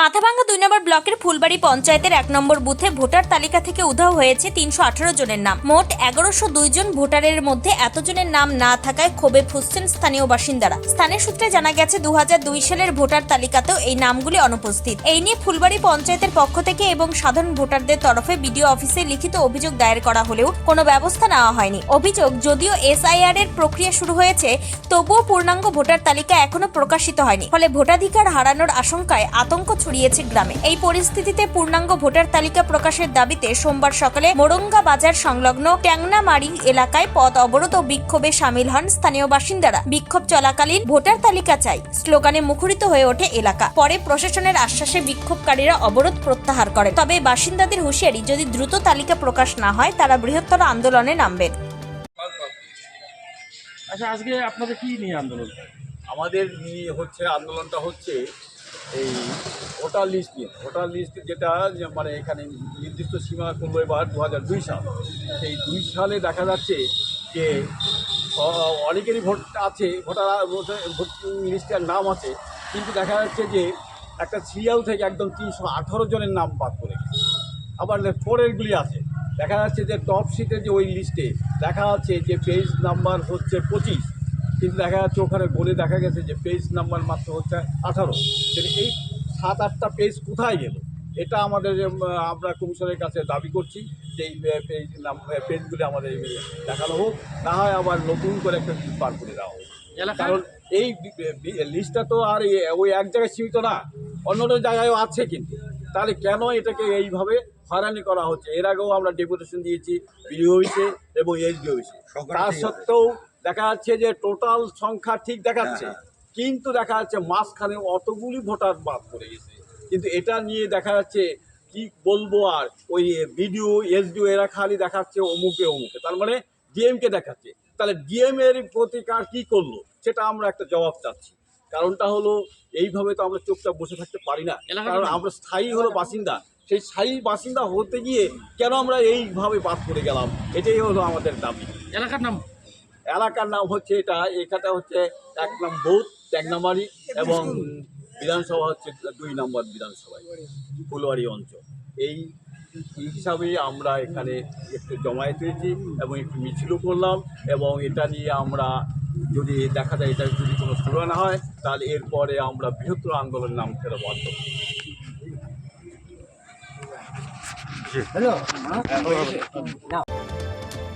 মাথাভাঙ্গা দুই নম্বর ব্লকের ফুলবাড়ি পঞ্চায়েতের এক নম্বর বুথে ভোটার তালিকা থেকে উধাও হয়েছে তিনশো আঠারো জনের নাম। মোট এগারোশো দুই জন ভোটারের মধ্যে এতজনের নাম না থাকায় ক্ষোভে ফুসছেন স্থানীয় বাসিন্দারা। স্থানীয় সূত্রে জানা গেছে দু সালের ভোটার তালিকাতেও এই নামগুলি অনুপস্থিত। এই নিয়ে ফুলবাড়ি পঞ্চায়েতের পক্ষ থেকে এবং সাধারণ ভোটারদের তরফে বিডিও অফিসে লিখিত অভিযোগ দায়ের করা হলেও কোনো ব্যবস্থা নেওয়া হয়নি। অভিযোগ যদিও এসআইআর এর প্রক্রিয়া শুরু হয়েছে, তবুও পূর্ণাঙ্গ ভোটার তালিকা এখনও প্রকাশিত হয়নি। ফলে ভোটাধিকার হারানোর আশঙ্কায় আতঙ্ক ছড়িয়েছে গ্রামে। এই পরিস্থিতিতে পূর্ণাঙ্গ ভোটার তালিকা প্রকাশের দাবিতে সোমবার সকালে মোরঙ্গা বাজার সংলগ্ন ট্যাংনামারি এলাকায় পথ অবরোধ ও বিক্ষোভে সামিল হন স্থানীয় বাসিন্দারা। বিক্ষোভ চলাকালীন ভোটার তালিকা চাই স্লোগানে মুখরিত হয়ে ওঠে এলাকা। পরে প্রশাসনের আশ্বাসে বিক্ষোভকারীরা অবরোধ প্রত্যাহার করে তবে বাসিন্দাদের হুঁশিয়ারি যদি দ্রুত তালিকা প্রকাশ না হয় তারা বৃহত্তর আন্দোলনে নামবেন। আচ্ছা আজকে আপনাদের কি নিয়ে আন্দোলন? আমাদের নিয়ে হচ্ছে আন্দোলনটা হচ্ছে এই ভোটার লিস্ট নিয়ে। ভোটার লিস্ট যেটা মানে এখানে নির্দিষ্ট সীমা করল এবার দু হাজার দুই সাল। সেই দুই সালে দেখা যাচ্ছে যে অনেকেরই ভোট আছে, ভোটার ভোট লিস্টের নাম আছে, কিন্তু দেখা যাচ্ছে যে একটা সিরিয়াল থেকে একদম তিনশো আঠারো জনের নাম বাদ করে আবার পরেরগুলি আছে, দেখা যাচ্ছে যে টপ সিটে যে ওই লিস্টে দেখা যাচ্ছে যে পেজ নাম্বার হচ্ছে পঁচিশ। কিন্তু দেখা যাচ্ছে ওখানে বলে দেখা গেছে যে পেজ নাম্বার মাত্র হচ্ছে আঠারো। এই সাত আটটা পেজ কোথায় গেল? এটা আমাদের আমরা কমিশনের কাছে দাবি করছি যে এই পেজ নাম পেজগুলি আমাদের দেখানো হোক। না হয় আবার নতুন করে একটা লিস্ট বার করে দেওয়া হোক। কারণ এই লিস্টটা তো আর ওই এক জায়গায় সীমিত না অন্য অন্য জায়গায়ও আছে কিন্তু। তাহলে কেন এটাকে এইভাবে হয়রানি করা হচ্ছে? এর আগেও আমরা ডেপুটেশন দিয়েছি বিডিও অফিসে এবং এইচডি অফিসে তার সত্ত্বেও দেখা যাচ্ছে যে টোটাল সংখ্যা ঠিক দেখাচ্ছে। কিন্তু দেখা যাচ্ছে মাঝখানে অতগুলি ভোটার বাদ পড়ে গেছে। কিন্তু এটা নিয়ে দেখা যাচ্ছে কি বলব আর ওই বিডিও এসডিও এরা খালি দেখাচ্ছে অমুকে অমুকে। তার মানে ডিএমকে দেখাচ্ছে। তাহলে ডিএম এর প্রতিকার কি করল? সেটা আমরা একটা জবাব চাচ্ছি। কারণটা হলো এইভাবে তো আমরা চোখটা বসে থাকতে পারি না। কারণ আমরা স্থায়ী হলো বাসিন্দা। সেই স্থায়ী বাসিন্দা হতে গিয়ে কেন আমরা এইভাবে বাদ করে গেলাম? এটাই হলো আমাদের দাবি। এলাকার নাম? এলাকার নাম হচ্ছে এটা এখানটা হচ্ছে এক নাম বৌদ্ধ ট্যাংনামারি এবং বিধানসভা হচ্ছে দুই নম্বর বিধানসভায় ফুলবাড়ি অঞ্চল। এই হিসাবে আমরা এখানে একটু জমায়েত হয়েছি এবং একটু মিছিলও করলাম এবং এটা নিয়ে আমরা যদি দেখা যায় এটা যদি কোনো শুরু না হয় তাহলে এরপরে আমরা বৃহত্তর আন্দোলন নাম ফেরা বাধ্য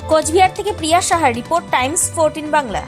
কোচবিহার থেকে প্রিয়া সাহার রিপোর্ট টাইমস ফোরটিন বাংলা।